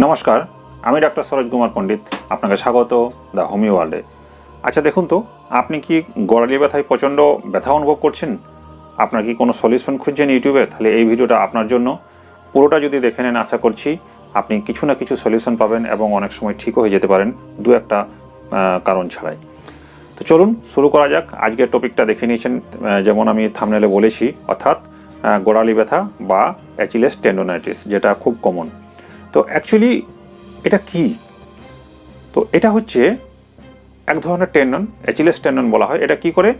নমস্কার, আমি ডাক্তার সরোজ কুমার পণ্ডিত, আপনাকে স্বাগত দ্য হোমি ওয়ার্ল্ডে। আচ্ছা দেখুন তো, আপনি কি গড়ালি ব্যথায় প্রচণ্ড ব্যথা অনুভব করছেন? আপনার কি কোনো সলিউশন খুঁজছেন ইউটিউবে? তাহলে এই ভিডিওটা আপনার জন্য। পুরোটা যদি দেখে নেন, আশা করছি আপনি কিছু না কিছু সলিউশন পাবেন এবং অনেক সময় ঠিকও হয়ে যেতে পারেন, দু একটা কারণ ছাড়াই। তো চলুন, শুরু করা যাক। আজকের টপিকটা দেখে নিয়েছেন যেমন আমি থামনেলে বলেছি, অর্থাৎ গোড়ালি ব্যথা বা অ্যাচিলেস টেন্ডোনাইটিস, যেটা খুব কমন তো অ্যাকচুয়ালি এটা কি? তো এটা হচ্ছে এক ধরনের টেন্ডন অ্যাচিলেস টেন্ডন বলা হয়। এটা কি করে?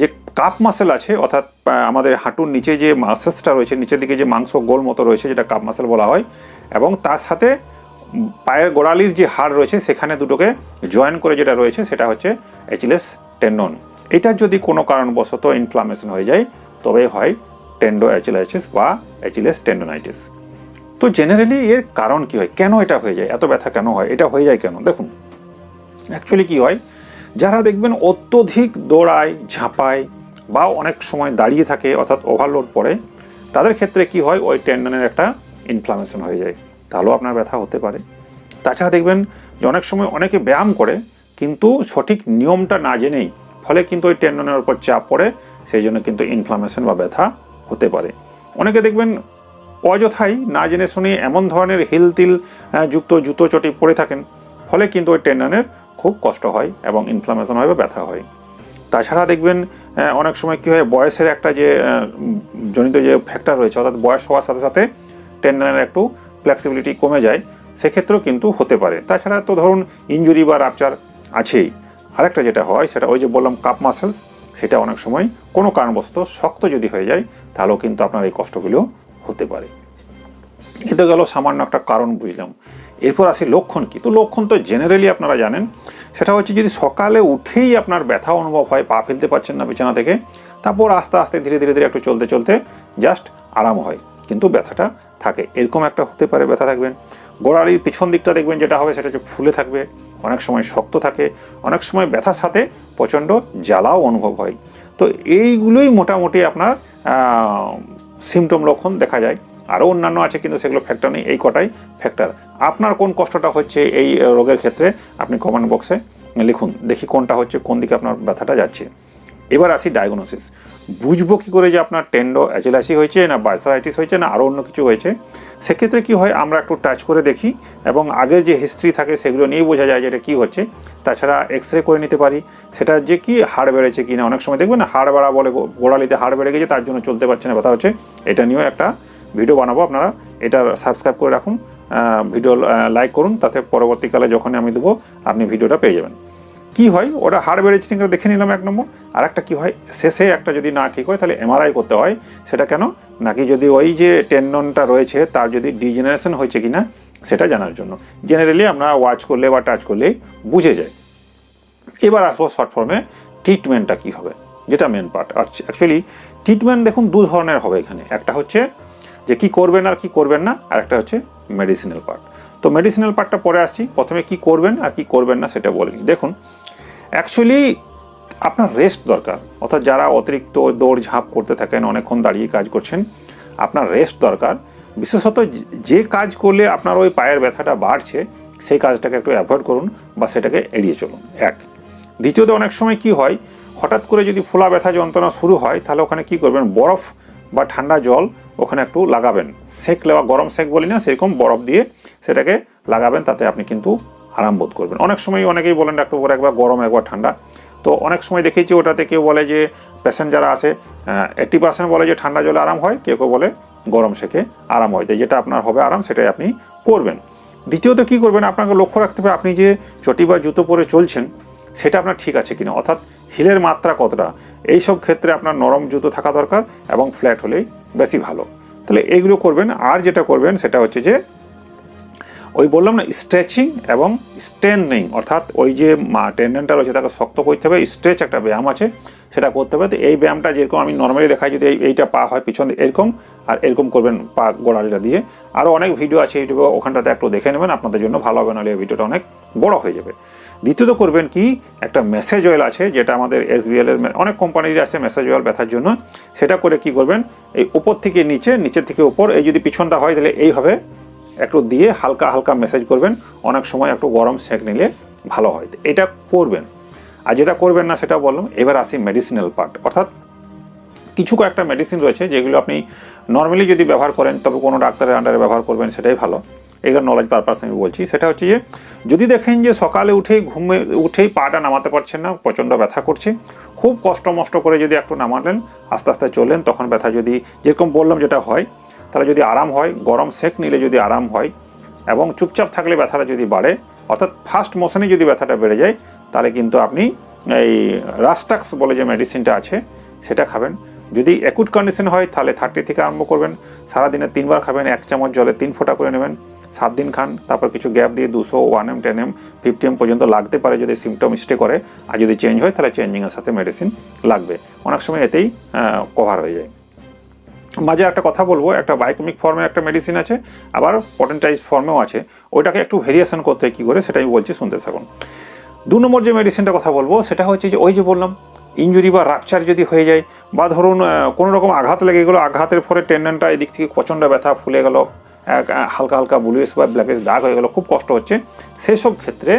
যে কাপ মাসেল আছে, অর্থাৎ আমাদের হাঁটুর নিচে যে মাসেলসটা রয়েছে, নিচের দিকে যে মাংস গোল মতো রয়েছে, যেটা কাপ মাসেল বলা হয়, এবং তার সাথে পায়ের গোড়ালির যে হাড় রয়েছে, সেখানে দুটোকে জয়েন করে যেটা রয়েছে, সেটা হচ্ছে অ্যাচিলেস টেন্ডন এটার যদি কোনো কারণবশত ইনফ্লামেশন হয়ে যায়, তবে হয় টেন্ডো অ্যাচিলাইটিস বা অ্যাচিলেস টেন্ডোনাইটিস তো জেনারেলি এর কারণ কি হয়? কেন এটা হয়ে যায়? এত ব্যথা কেন হয়? এটা হয়ে যায় কেন? দেখুন অ্যাকচুয়ালি কি হয়? যারা দেখবেন অত্যধিক দৌড়ায়, ঝাঁপায় বা অনেক সময় দাঁড়িয়ে থাকে, অর্থাৎ ওভারলোড পড়ে, তাদের ক্ষেত্রে কি হয়? ওই টেন্ডনের একটা ইনফ্লামেশন হয়ে যায়। তাহলেও আপনার ব্যথা হতে পারে। তাছাড়া দেখবেন যে অনেক সময় অনেকে ব্যায়াম করে, কিন্তু সঠিক নিয়মটা না জেনেই, ফলে কিন্তু ওই টেন্ডনের উপর চাপ পড়ে, সেই জন্য কিন্তু ইনফ্লামেশন বা ব্যথা হতে পারে। অনেকে দেখবেন অযথাই না জেনে শুনে এমন ধরনের হিল তিল যুক্ত জুতো চটি পরে থাকেন, ফলে কিন্তু ওই টেন্ডনের খুব কষ্ট হয় এবং ইনফ্লামেশন হয় বা ব্যথা হয়। তাছাড়া দেখবেন অনেক সময় কী হয়, বয়সের একটা যে জনিত যে ফ্যাক্টর রয়েছে, অর্থাৎ বয়স হওয়ার সাথে সাথে টেন্ডনের একটু ফ্লেক্সিবিলিটি কমে যায়, সেক্ষেত্রেও কিন্তু হতে পারে। তাছাড়া তো ধরুন ইঞ্জুরি বা রাপচার আছেই। আরেকটা যেটা হয়, সেটা ওই যে বললাম কাপ মাসেলস সেটা অনেক সময় কোনো কারণবশত শক্ত যদি হয়ে যায়, তাহলেও কিন্তু আপনার এই কষ্টগুলো হতে পারে। এটা গেল সামান্য একটা কারণ বুঝলাম। এরপর আসি লক্ষণ কি? তো লক্ষণ তো জেনারেলি আপনারা জানেন। সেটা হচ্ছে যদি সকালে উঠেই আপনার ব্যথা অনুভব হয়, পা ফেলতে পারছেন না বিছানা থেকে, তারপর আস্তে আস্তে ধীরে ধীরে ধীরে একটু চলতে চলতে জাস্ট আরাম হয়। কিন্তু ব্যথাটা থাকে। এরকম একটা হতে পারে ব্যথা থাকবেন। গোড়ালির পিছন দিকটা দেখবেন যেটা হবে, সেটা হচ্ছে ফুলে থাকবে, অনেক সময় শক্ত থাকে, অনেক সময় ব্যথার সাথে প্রচণ্ড জ্বালাও অনুভব হয়। তো এইগুলোই মোটামুটি আপনার সিমটম লক্ষণ দেখা যায়। আরও অন্যান্য আছে, কিন্তু সেগুলো ফ্যাক্টর নেই। এই কটাই ফ্যাক্টর আপনার কোন কষ্টটা হচ্ছে এই রোগের ক্ষেত্রে, আপনি কমেন্ট বক্সে লিখুন। দেখি কোনটা হচ্ছে, কোন দিকে আপনার ব্যথাটা যাচ্ছে। এবার আসি ডায়াগনোসিস বুঝব কী করে যে আপনার টেন্ডো অ্যাজেলাসি হয়েছে না বার্সারাইটিস হয়েছে না আরও অন্য কিছু হয়েছে? সেক্ষেত্রে কী হয়, আমরা একটু টাচ করে দেখি এবং আগের যে হিস্ট্রি থাকে সেগুলো নিয়েই বোঝা যায় যে এটা কী হচ্ছে। তাছাড়া এক্স রে করে নিতে পারি। সেটা যে কি হাড় বেড়েছে কি না অনেক সময় দেখবেন হাড় বাড়া বলে গোড়ালিতে হাড় বেড়ে গেছে, তার জন্য চলতে পারছে না, ব্যথা হচ্ছে। এটা নিয়েও একটা ভিডিও বানাবো, আপনারা এটা সাবস্ক্রাইব করে রাখুন। ভিডিও লাইক করুন, তাতে পরবর্তীকালে যখনই আমি দেবো, আপনি ভিডিওটা পেয়ে যাবেন। কি হয়? ওটা হাড় বেড়েছে কিনা দেখে নিলাম এক নম্বর। আর একটা কী হয়? শেষে একটা যদি না ঠিক হয়, তাহলে এমআরআই করতে হয়। সেটা কেন? নাকি যদি ওই যে টেন্ডনটা রয়েছে, তার যদি ডিজেনারেশন হয়েছে কিনা, সেটা জানার জন্য। জেনারেলি আমরা ওয়াচ করলে বা টাচ করলে বুঝে যায়। এবার আসব শর্ট ফর্মে ট্রিটমেন্টটা কী হবে? যেটা মেন পার্ট আর অ্যাকচুয়ালি ট্রিটমেন্ট দেখুন দু ধরনের হবে এখানে। একটা হচ্ছে যে কি করবেন আর কি করবেন না আর একটা হচ্ছে মেডিসিনাল পার্ট তো মেডিসিনাল পার্টটা পরে আসছি। প্রথমে কি করবেন আর কি করবেন না সেটা বলে দেখুন অ্যাকচুয়ালি আপনার রেস্ট দরকার। অর্থাৎ যারা অতিরিক্ত দৌড় ঝাঁপ করতে থাকেন, অনেকক্ষণ দাঁড়িয়ে কাজ করছেন, আপনার রেস্ট দরকার। বিশেষত যে কাজ করলে আপনার ওই পায়ের ব্যথাটা বাড়ছে, সেই কাজটাকে একটু অ্যাভয়েড করুন বা সেটাকে এড়িয়ে চলুন। এক। দ্বিতীয়ত অনেক সময় কি হয়, হঠাৎ করে যদি ফোলা ব্যথা যন্ত্রণা শুরু হয়, তাহলে ওখানে কি করবেন, বরফ বা ঠান্ডা জল ওখানে একটু লাগাবেন। সেক লেওয়া, গরম সেক বলি না, সেরকম বরফ দিয়ে সেটাকে লাগাবেন, তাতে আপনি কিন্তু আরাম বোধ করবেন। অনেক সময় অনেকেই বলেন ডাক্তারবাবু, একবার গরম, একবার ঠান্ডা। তো অনেক সময় দেখেছি ওটাতে কেউ বলে যে পেশেন্ট যারা আসে এইট্টি পার্সেন্ট বলে যে ঠান্ডা জলে আরাম হয়, কেউ কেউ বলে গরম সেকে আরাম হয়। তাই যেটা আপনার হবে আরাম, সেটাই আপনি করবেন। দ্বিতীয়ত কী করবেন? আপনাকে লক্ষ্য রাখতে হবে, আপনি যে চটি বা জুতো পরে চলছেন সেটা আপনার ঠিক আছে কিনা? অর্থাৎ হিলের মাত্রা কতটা? এই সব ক্ষেত্রে আপনার নরম জুতো থাকা দরকার এবং ফ্ল্যাট হলেই বেশি ভালো। তাহলে এইগুলো করবেন, আর যেটা করবেন সেটা হচ্ছে যে, ওই বললাম না স্ট্রেচিং এবং স্ট্রেন্থনিং অর্থাৎ ওই যে টেন্ডেনটা রয়েছে তাকে শক্ত করতে হবে স্ট্রেচ একটা ব্যায়াম আছে সেটা করতে হবে। তো এই ব্যায়ামটা যেরকম আমি নর্মালি দেখাই, যদি এই- এইটা পা হয় পিছন এরকম, আর এরকম করবেন পা গোড়ালিটা দিয়ে। আরও অনেক ভিডিও আছে ইউটিউবে, ওখানটাতে একটু দেখে নেবেন, আপনাদের জন্য ভালো হবে, নাহলে এই ভিডিওটা অনেক বড় হয়ে যাবে। দ্বিতীয়ত করবেন কি, একটা মেসেজ অয়েল আছে, যেটা আমাদের এসবিএল এর, অনেক কোম্পানির আছে মেসেজ অয়েল ব্যথার জন্য। সেটা করে কি করবেন, এই উপর থেকে নিচে, নিচের থেকে উপর, এই যদি পিছনটা হয়, তাহলে এইভাবে একটু দিয়ে হালকা হালকা মেসেজ করবেন, অনেক সময় একটু গরম সেঁক নিলে ভালো হয়। এটা করবেন। আর যেটা করবেন না সেটা বললাম, এবার আসি মেডিসিনাল পার্ট অর্থাৎ কিছু কয়েকটা মেডিসিন রয়েছে যেগুলো আপনি নর্মালি যদি ব্যবহার করেন, তবে কোনো ডাক্তারের আন্ডারে ব্যবহার করবেন, সেটাই ভালো। এগুলো নলেজ পারপাস আমি বলছি। সেটা হচ্ছে যে, যদি দেখেন যে সকালে উঠেই ঘুমে, উঠেই পাটা নামাতে পারছেন না, প্রচণ্ড ব্যথা করছে, খুব কষ্ট মষ্ট করে যদি একটু নামালেন, আস্তে আস্তে চললেন, তখন ব্যথা যদি, যেরকম বললাম যেটা হয়, তাহলে যদি আরাম হয়, গরম সেক নিলে যদি আরাম হয়, এবং চুপচাপ থাকলে ব্যথাটা যদি বাড়ে, অর্থাৎ ফার্স্ট মোশনে যদি ব্যথাটা বেড়ে যায় তাহলে কিন্তু আপনি এই রাস্টাক্স বলে যে মেডিসিনটা আছে, সেটা খাবেন। যদি অ্যাকুট কন্ডিশন হয়, তাহলে থার্টি থেকে আরম্ভ করবেন। সারাদিনে তিনবার খাবেন, এক চামচ জলে তিন ফোঁটা করে নেবেন। সাত দিন খান, তারপর কিছু গ্যাপ দিয়ে দুশো one M ten M fifty M পর্যন্ত লাগতে পারে যদি সিমটম স্টে করে। আর যদি চেঞ্জ হয়, তাহলে চেঞ্জিংয়ের সাথে মেডিসিন লাগবে। অনেক সময় এতেই কভার হয়ে যায়। মাঝে একটা কথা বলব, একটা বায়োকেমিক ফর্মে একটা মেডিসিন আছে, আবার পটেন্টাইজ ফর্মেও আছে। ওইটাকে একটু ভেরিয়েশন করতে কী করে সেটা আমি বলছি, শুনতে থাকুন। দু নম্বর যে মেডিসিনটা কথা বলব, সেটা হচ্ছে যে ওই যে বললাম ইঞ্জুরি বা রাপচার যদি হয়ে যায়, বা ধরুন কোনো রকম আঘাত লেগে গেলো, আঘাতের পরে টেন্ডনটা এদিক থেকে প্রচণ্ড ব্যথা ফুলে গেল হালকা হালকা ব্লুইশ বা ব্ল্যাকিশ দাগ হয়ে গেলো, খুব কষ্ট হচ্ছে সেই সব ক্ষেত্রে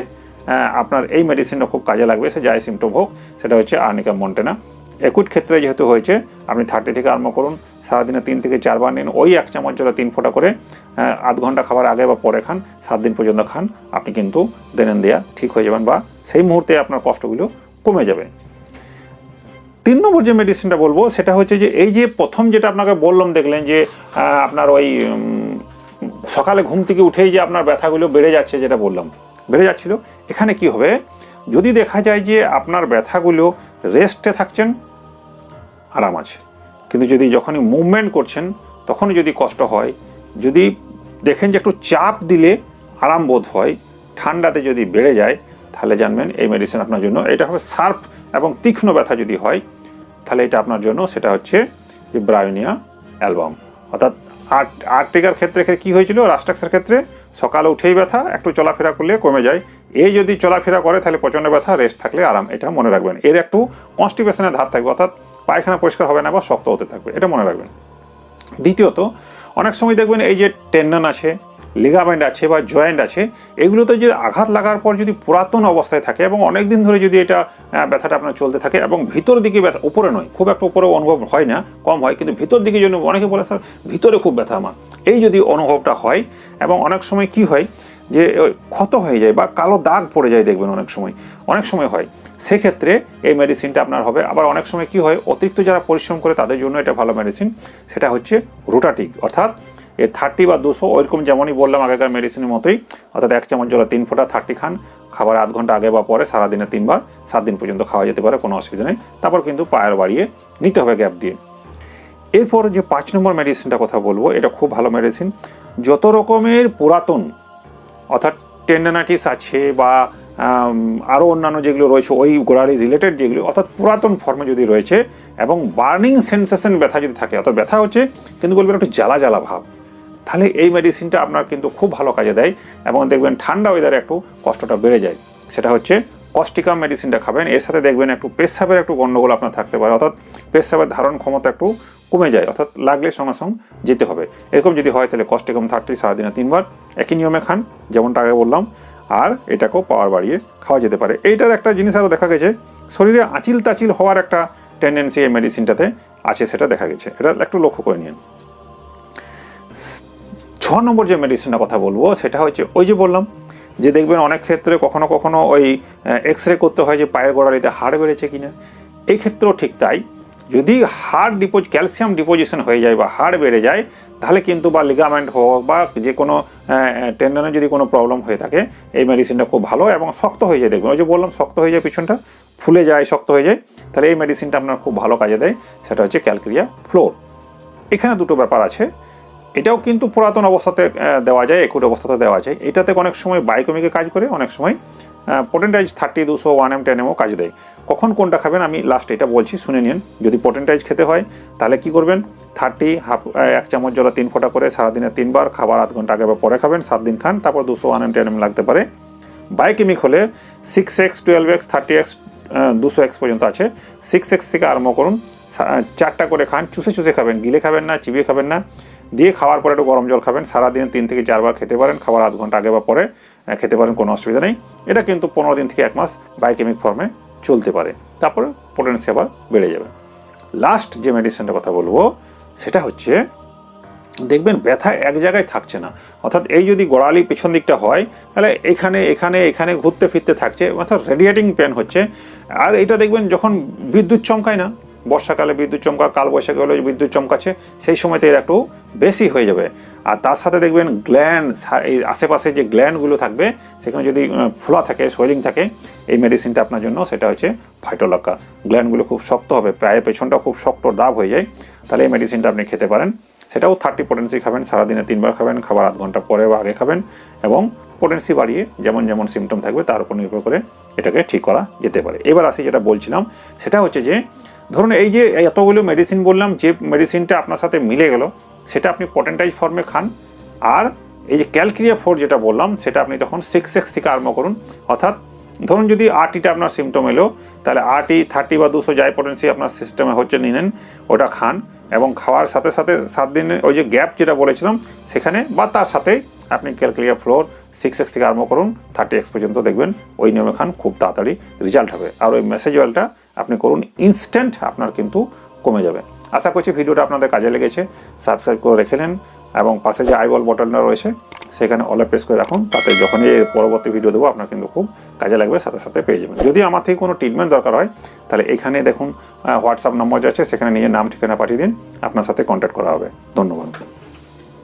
আপনার এই মেডিসিনটা খুব কাজে লাগবে, সে যাই সিমটম হোক, সেটা হচ্ছে আর্নিকা মন্টেনা। একুট ক্ষেত্রে যেহেতু হয়েছে, আপনি থার্টি থেকে আরম্ভ করুন, সারাদিনে তিন থেকে চারবার নিন, ওই এক চামচ জলে তিন ফোঁটা করে আধ ঘণ্টা খাবার আগে বা পরে খান, সাত দিন পর্যন্ত খান, আপনি কিন্তু দেনেন দেয়া ঠিক হয়ে যাবেন বা সেই মুহূর্তে আপনার কষ্টগুলো কমে যাবে। তিন নম্বর যে মেডিসিনটা বলব, সেটা হচ্ছে যে এই যে প্রথম যেটা আপনাকে বললাম, দেখলেন যে আপনার ওই সকালে ঘুম থেকে উঠেই যে আপনার ব্যথাগুলো বেড়ে যাচ্ছে যেটা বললাম, বেড়ে যাচ্ছিল, এখানে কি হবে? যদি দেখা যায় যে আপনার ব্যথাগুলো রেস্টে থাকছেন, আরাম আছে। কিন্তু যদি যখনই মুভমেন্ট করছেন, তখনই যদি কষ্ট হয়, যদি দেখেন যে একটু চাপ দিলে আরাম বোধ হয়, ঠান্ডাতে যদি বেড়ে যায় তাহলে জানবেন এই মেডিসিন আপনার জন্য। এটা হবে শার্প এবং তীক্ষ্ণ ব্যথা যদি হয়, তাহলে এটা আপনার জন্য সেটা হচ্ছে যে ব্রায়োনিয়া অ্যালবাম। অর্থাৎ আর্ট আর্টিকার ক্ষেত্রে কি হয়েছিল? রাস্টাক্সের ক্ষেত্রে সকালে উঠেই ব্যথা, একটু চলাফেরা করলে কমে যায়। এই যদি চলাফেরা করে, তাহলে প্রচণ্ড ব্যথা রেস্ট থাকলে আরাম, এটা মনে রাখবেন। এর একটু কনস্টিপেশনের ধার থাকবে, অর্থাৎ পায়খানা পরিষ্কার হবে না বা শক্ত হতে থাকবে, এটা মনে রাখবেন। দ্বিতীয়ত, অনেক সময় দেখবেন এই যে টেন্ডন আছে লিগামেন্ট আছে বা জয়েন্ট আছে, এগুলোতে যদি আঘাত লাগার পর যদি পুরাতন অবস্থায় থাকে এবং অনেক দিন ধরে যদি এটা ব্যথাটা আপনার চলতে থাকে এবং ভিতর দিকে ব্যথা, উপরে নয়, খুব একটা উপরে অনুভব হয় না, কম হয়, কিন্তু ভিতর দিকে জন্য অনেকে বলে, স্যার, ভিতরে খুব ব্যথা আমার। এই যদি অনুভবটা হয়, এবং অনেক সময় কি হয় যে ক্ষত হয়ে যায় বা কালো দাগ পড়ে যায় দেখবেন অনেক সময় অনেক সময় হয়। সেক্ষেত্রে এই মেডিসিনটা আপনার হবে। আবার অনেক সময় কি হয়, অতিরিক্ত যারা পরিশ্রম করে তাদের জন্য এটা ভালো মেডিসিন সেটা হচ্ছে রোটাটিক অর্থাৎ এর থার্টি বা দুশো, ওইরকম যেমনই বললাম আগেকার মেডিসিনের মতোই, অর্থাৎ এক চামচ জলে তিন ফোঁটা থার্টি খান, খাবার আধ ঘণ্টা আগে বা পরে, সারাদিনে তিনবার, সাত দিন পর্যন্ত খাওয়া যেতে পারে, কোনো অসুবিধা নেই। তারপর কিন্তু পায়ের বাড়িয়ে নিতে হবে গ্যাপ দিয়ে। এরপর যে পাঁচ নম্বর মেডিসিনটা কথা বলব, এটা খুব ভালো মেডিসিন যত রকমের পুরাতন, অর্থাৎ টেন্ডানাইটিস আছে বা আরও অন্যান্য যেগুলো রয়েছে, ওই গোড়ালি রিলেটেড যেগুলো, অর্থাৎ পুরাতন ফর্মে যদি রয়েছে, এবং বার্নিং সেন্সেশন ব্যথা যদি থাকে, অর্থাৎ ব্যথা হচ্ছে, কিন্তু বলবেন একটু জ্বালা জ্বালা ভাব। তাহলে এই মেডিসিনটা আপনার কিন্তু খুব ভালো কাজে দেয় এবং দেখবেন ঠান্ডা ওয়েদারে একটু কষ্টটা বেড়ে যায়। সেটা হচ্ছে কস্টিকাম মেডিসিনটা খাবেন, এর সাথে দেখবেন একটু পেশাবের একটু গণ্ডগোল আপনার থাকতে পারে, অর্থাৎ পেশাবের ধারণ ক্ষমতা একটু কমে যায়, অর্থাৎ লাগলে সঙ্গে সঙ্গে যেতে হবে। এরকম যদি হয় তাহলে কস্টিকাম থার্টি সারাদিনে তিনবার, একই নিয়মে খান, যেমনটা আগে বললাম, আর এটাকেও পাওয়ার বাড়িয়ে খাওয়া যেতে পারে। এইটার একটা জিনিস আরও দেখা গেছে, শরীরে আচিল তাচিল হওয়ার একটা টেন্ডেন্সি এই মেডিসিনটাতে আছে, সেটা দেখা গেছে। এটা একটু লক্ষ্য করে নিন। ছ নম্বর যে মেডিসিনের কথা বলব, সেটা হচ্ছে ওই যে বললাম যে দেখবেন অনেক ক্ষেত্রে কখনো কখনো ওই এক্স রে করতে হয় যে পায়ের গোড়ালিতে হাড় বেড়েছে কিনা। এই ক্ষেত্রেও ঠিক তাই। যদি হাড় ডিপোজ ক্যালসিয়াম ডিপোজিশন হয়ে যায় বা হাড় বেড়ে যায়, তাহলে কিন্তু বা লিগামেন্ট হোক বা যে কোনো টেন্ডনে যদি কোনো প্রবলেম হয়ে থাকে, এই মেডিসিনটা খুব ভালো এবং শক্ত হয়ে যায়। দেখবেন ওই যে বললাম, শক্ত হয়ে যায় পিছনটা, ফুলে যায়, শক্ত হয়ে যায়, তাহলে এই মেডিসিনটা আপনার খুব ভালো কাজে দেয়। সেটা হচ্ছে ক্যালকেরিয়া ফ্লোর এখানে দুটো ব্যাপার আছে। এটাও কিন্তু পুরাতন অবস্থাতে দেওয়া যায়, একুট অবস্থাতে দেওয়া যায়। এটাতে অনেক সময় বায়োকমিকে কাজ করে, অনেক সময় পোটেন্টাইজ থার্টি দুশো ওয়ান এম টেন এমও কাজ দেয়। কখন কোনটা খাবেন আমি লাস্ট এটা বলছি, শুনে নিন। যদি পোটেন্টাইজ খেতে হয়, তাহলে কি করবেন? থার্টি হাফ এক চামচ জলে তিন ফোঁটা করে সারাদিনে তিনবার, খাবার আধ ঘণ্টা আগে বা পরে খাবেন, সাত দিন খান, তারপর দুশো ওয়ান এম টেন এম লাগতে পারে। বায়োকেমিক হলে six X twelve X thirty X দুশো এক্স পর্যন্ত আছে। সিক্স এক্স থেকে আরম্ভ করুন চারটা করে খান, চুষে চুষে খাবেন, গিলে খাবেন না, চিবিয়ে খাবেন না। দিয়ে খাওয়ার পরে একটু গরম জল খাবেন। সারাদিন তিন থেকে চারবার খেতে পারেন, খাবার আধ ঘণ্টা আগে বা পরে খেতে পারেন, কোনো অসুবিধা নেই। এটা কিন্তু পনেরো দিন থেকে এক মাস বায়োকেমিক ফর্মে চলতে পারে। তারপরে পোটেন্সি আবার বেড়ে যাবে। লাস্ট যে মেডিসিনটার কথা বলব, সেটা হচ্ছে, দেখবেন ব্যথা এক জায়গায় থাকছে না। অর্থাৎ এই যদি গোড়ালি পেছন দিকটা হয়, তাহলে এখানে এখানে এখানে ঘুরতে ফিরতে থাকছে। অর্থাৎ রেডিয়েটিং পেন হচ্ছে। আর এটা দেখবেন যখন বিদ্যুৎ চমকায় না বর্ষাকালে বিদ্যুৎ চমকা কাল বৈশাখী হলে বিদ্যুৎ চমকাচ্ছে, সেই সময়তে এর একটু বেশি হয়ে যাবে। আর তার সাথে দেখবেন গ্ল্যান্ড এই আশেপাশে যে গ্ল্যান্ডগুলো থাকবে, সেখানে যদি ফোলা থাকে, সোয়েলিং থাকে, এই মেডিসিনটা আপনার জন্য সেটা হচ্ছে ফাইটোলাক্কা। গ্ল্যান্ডগুলো খুব শক্ত হবে পায়ের পেছনটা খুব শক্ত দাব হয়ে যায়, তাহলে এই মেডিসিনটা আপনি খেতে পারেন। সেটাও থার্টি পোটেন্সি খাবেন, সারাদিনে তিনবার খাবেন, খাবার আধ ঘণ্টা পরে বা আগে খাবেন, এবং পোটেন্সি বাড়িয়ে যেমন যেমন সিমটম থাকবে, তার উপর নির্ভর করে এটাকে ঠিক করা যেতে পারে। এবার আসি যেটা বলছিলাম, সেটা হচ্ছে যে, ধরুন এই যে এতগুলো মেডিসিন বললাম, যে মেডিসিনটা আপনার সাথে মিলে গেল, সেটা আপনি পটেন্টাইজ ফর্মে খান, আর এই যে ক্যালক্রিয়া ফোর যেটা বললাম, সেটা আপনি তখন সিক্স এক্স থেকে আরম্ভ করুন। অর্থাৎ ধরুন যদি আরটিটা আপনার সিমটম এলো, তাহলে আরটি থার্টি বা দুশো যাই পটেন্সি আপনার সিস্টেমে হচ্ছে নিলেন, ওটা খান এবং খাওয়ার সাথে সাথে সাত দিনের ওই যে গ্যাপ যেটা বলেছিলাম, সেখানে বা তার সাথে আপনি ক্যালকুলিয়া ফ্লোর সিক্স এক্স থেকে আরম্ভ করুন থার্টি এক্স পর্যন্ত দেখবেন ওই নিয়মে খান, খুব তাড়াতাড়ি রেজাল্ট হবে। আর ওই মেসেজ অয়েলটা আপনি করুন ইনস্ট্যান্ট আপনার কিন্তু কমে যাবে। আশা করছি ভিডিওটা আপনাদের কাজে লেগেছে। সাবস্ক্রাইব করে রেখে নেন এবং পাশে যে আইবল বটনটা রয়েছে, সেখানে অলে প্রেস করে রাখুন, তাতে যখনই পরবর্তী ভিডিও দেবো, আপনার কিন্তু খুব কাজে লাগবে, সাথে সাথে পেয়ে যাবেন। যদি আমার থেকে কোনো ট্রিটমেন্ট দরকার হয়, তাহলে এখানে দেখুন হোয়াটসঅ্যাপ নম্বর আছে, সেখানে নিজের নাম, ঠিকানা পাঠিয়ে দিন, আপনার সাথে কন্ট্যাক্ট করা হবে। ধন্যবাদ।